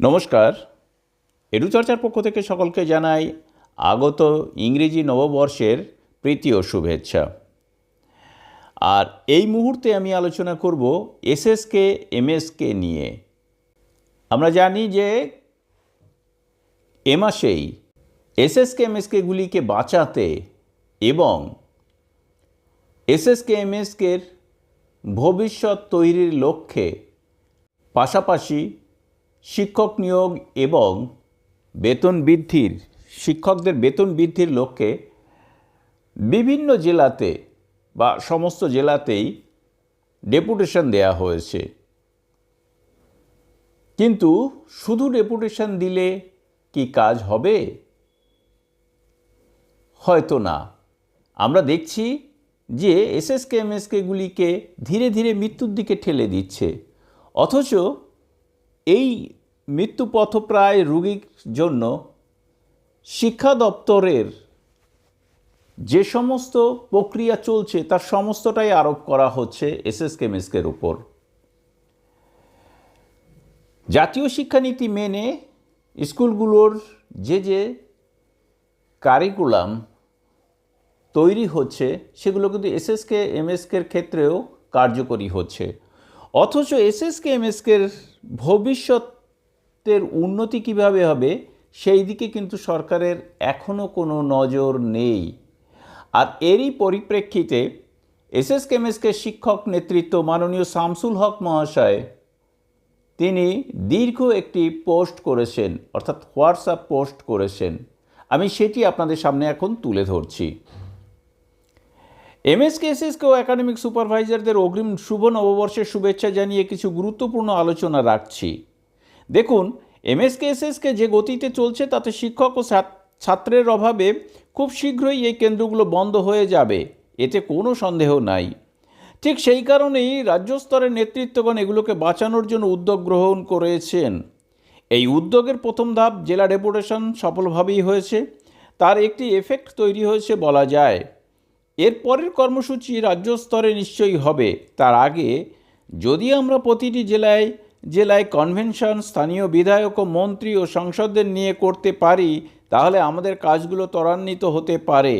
নমস্কার। এডুচর্চার পক্ষ থেকে সকলকে জানাই আগত ইংরেজি নববর্ষের প্রীতি ও শুভেচ্ছা। আর এই মুহূর্তে আমি আলোচনা করব এসএসকে, এমএসকে নিয়ে। আমরা জানি যে এ মাসেই এসএসকে এমএসকেগুলিকে বাঁচাতে এবং এসএসকে, এমএসকের ভবিষ্যৎ তৈরির লক্ষ্যে পাশাপাশি শিক্ষক নিয়োগ এবং বেতন বৃদ্ধির, শিক্ষকদের বেতন বৃদ্ধির লক্ষ্যে বিভিন্ন জেলাতে বা সমস্ত জেলাতেই ডেপুটেশন দেয়া হয়েছে। কিন্তু শুধু ডেপুটেশন দিলে কি কাজ হবে? হয়তো না। আমরা দেখছি যে এসএসকে এমএসকেগুলিকে ধীরে ধীরে মৃত্যুর দিকে ঠেলে দিচ্ছে। অথচ এই মৃত্যু পথপ্রায় রোগীর জন্য শিক্ষা দপ্তরের যে সমস্ত প্রক্রিয়া চলছে, তার সমস্তটাই আরোপ করা হচ্ছে এসএস কেমিস্কের উপর। জাতীয় শিক্ষানীতি মেনে স্কুলগুলোর যে যে কারিকুলাম তৈরি হচ্ছে, সেগুলো কিন্তু এসএসকে এমএসকের ক্ষেত্রেও কার্যকরী হচ্ছে। অথচ এসএসকে এমএসকের ভবিষ্যতের উন্নতি কীভাবে হবে, সেই দিকে কিন্তু সরকারের এখনও কোনো নজর নেই। আর এরই পরিপ্রেক্ষিতে এসএস কেমএসকে শিক্ষক নেতৃত্ব মাননীয় শামসুল হক মহাশয়, তিনি দীর্ঘ একটি পোস্ট করেছেন, অর্থাৎ হোয়াটসঅ্যাপ পোস্ট করেছেন। আমি সেটি আপনাদের সামনে এখন তুলে ধরছি। এমএসকে এসএসকে ও একাডেমিক সুপারভাইজারদের অগ্রিম শুভ নববর্ষের শুভেচ্ছা জানিয়ে কিছু গুরুত্বপূর্ণ আলোচনা রাখছি। দেখুন এমএসকে এসএসকে যে গতিতে চলছে, তাতে শিক্ষক ও ছাত্রের অভাবে খুব শীঘ্রই এই কেন্দ্রগুলো বন্ধ হয়ে যাবে। এতে কোনো সন্দেহ নাই। ঠিক সেই কারণেই রাজ্য স্তরের নেতৃত্বগণ এগুলোকে বাঁচানোর জন্য উদ্যোগ গ্রহণ করেছেন। এই উদ্যোগের প্রথম ধাপ জেলা ডেপুটেশন সফলভাবেই হয়েছে। তার একটি এফেক্ট তৈরি হয়েছে বলা যায়। এর পরের কর্মসূচি রাজ্য স্তরে নিশ্চয়ই হবে। তার আগে যদি আমরা প্রতিটি জেলায় জেলায় কনভেনশন স্থানীয় বিধায়ক ও মন্ত্রী ও সংসদদের নিয়ে করতে পারি, তাহলে আমাদের কাজগুলো ত্বরান্বিত হতে পারে।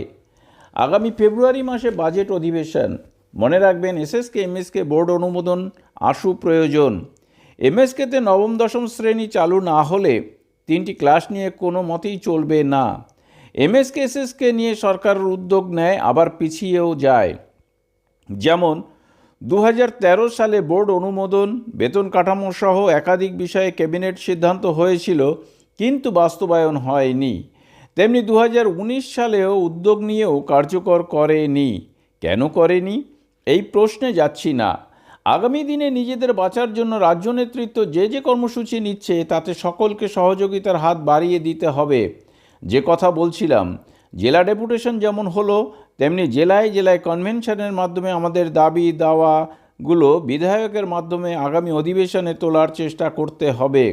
আগামী ফেব্রুয়ারি মাসে বাজেট অধিবেশন। মনে রাখবেন এসএসকে এমএসকে বোর্ড অনুমোদন আশু প্রয়োজন। এমএসকেতে নবম, দশম শ্রেণি চালু না হলে তিনটি ক্লাস নিয়ে কোনো মতেই চলবে না। এমএসকে এসএসকে নিয়ে সরকারের উদ্যোগ নেয়, আবার পিছিয়েও যায়। যেমন দু হাজার তেরো সালে বোর্ড অনুমোদন, বেতন কাঠামো সহ একাধিক বিষয়ে ক্যাবিনেট সিদ্ধান্ত হয়েছিল, কিন্তু বাস্তবায়ন হয়নি। তেমনি দু হাজার উনিশ সালেও উদ্যোগ নিয়েও কার্যকর করেনি। কেন করেনি? এই প্রশ্নে যাচ্ছি না। আগামী দিনে নিজেদের বাঁচার জন্য রাজ্য নেতৃত্ব যে যে কর্মসূচি নিচ্ছে, তাতে সকলকে সহযোগিতার হাত বাড়িয়ে দিতে হবে। যে কথা বলছিলাম জেলা ডেপুটেশন যেমন হলো, তেমনি জেলায় জেলায় কনভেনশনের মাধ্যমে আমাদের দাবি দাওয়াগুলো বিধায়কের মাধ্যমে আগামী অধিবেশনে তোলার চেষ্টা করতে হবে।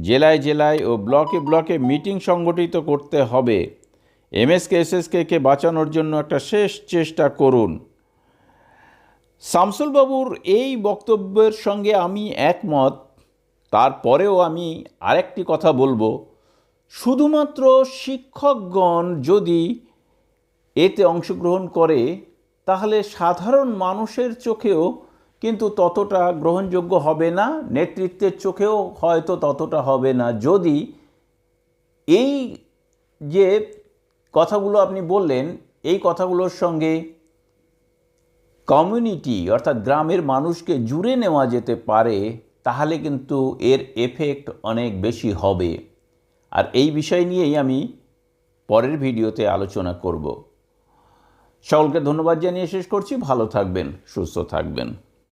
জেলায় জেলায় ও ব্লকে ব্লকে মিটিং সংগঠিত করতে হবে। এমএসকে, এসএসকে কে বাঁচানোর জন্য একটা শেষ চেষ্টা করুন। শামসুল বাবুর এই বক্তব্যের সঙ্গে আমি একমত, তারপরেও আমি আরেকটি কথা বলব। শুধুমাত্র শিক্ষকগণ যদি এতে অংশগ্রহণ করে, তাহলে সাধারণ মানুষের চোখেও কিন্তু ততটা গ্রহণযোগ্য হবে না, নেতৃত্বের চোখেও হয়তো ততটা হবে না। যদি এই যে কথাগুলো আপনি বললেন, এই কথাগুলোর সঙ্গে কমিউনিটি অর্থাৎ গ্রামের মানুষকে জুড়ে নেওয়া যেতে পারে, তাহলে কিন্তু এর এফেক্ট অনেক বেশি হবে। আর এই বিষয় নিয়েই আমি পরের ভিডিওতে আলোচনা করব। সকলকে ধন্যবাদ জানিয়ে শেষ করছি। ভালো থাকবেন, সুস্থ থাকবেন।